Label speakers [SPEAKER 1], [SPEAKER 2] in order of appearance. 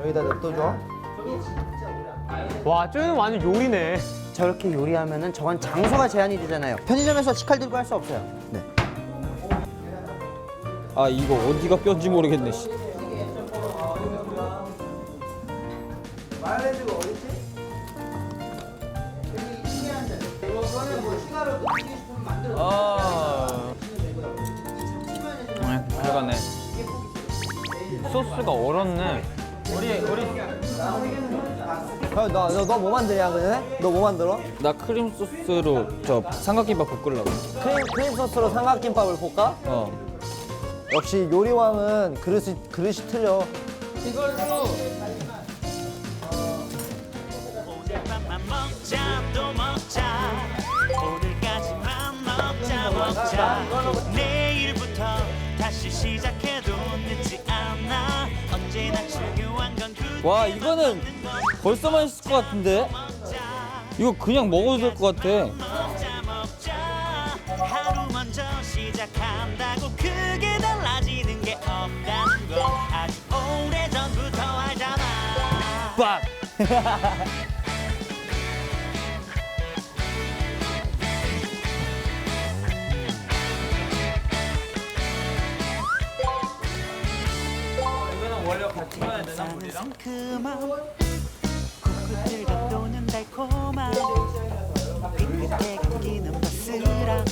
[SPEAKER 1] 여기다 냅둬줘.
[SPEAKER 2] 와, 쟤는 완전 요리네.
[SPEAKER 1] 저렇게 요리하면은 저건 장소가 제한이 되잖아요. 편의점에서 식칼 들고 할 수 없어요. 네.
[SPEAKER 3] 아 이거 어디가 뼈인지 모르겠네. 씨.
[SPEAKER 1] 마요네즈가 어딨지? 이거는 뭐 추가로 넣고 싶으면 만들어.
[SPEAKER 3] 아. 네, 들어가네. 소스가 얼었네. 우리 우리
[SPEAKER 1] 너너 뭐 만드냐 그래? 너뭐 만들어?
[SPEAKER 3] 나 크림 소스로 저 삼각김밥 볶으려고.
[SPEAKER 1] 크림 크림 소스로 삼각김밥을 볶아?
[SPEAKER 3] 어.
[SPEAKER 1] 역시 요리왕은 그릇이 그릇이 틀려.
[SPEAKER 4] 오늘밤만 먹자 또 먹자 오늘까지만 먹자 먹자 내일부터 다시 시작해
[SPEAKER 3] 와 이거는 벌써 맛있을 것 같은데? 이거 그냥 먹어도 될 것 같아.
[SPEAKER 4] 먹 원래 같이 가야 되나 우리랑? 그 마음 도는 달콤한
[SPEAKER 3] 핏빛에 감기는 버스랑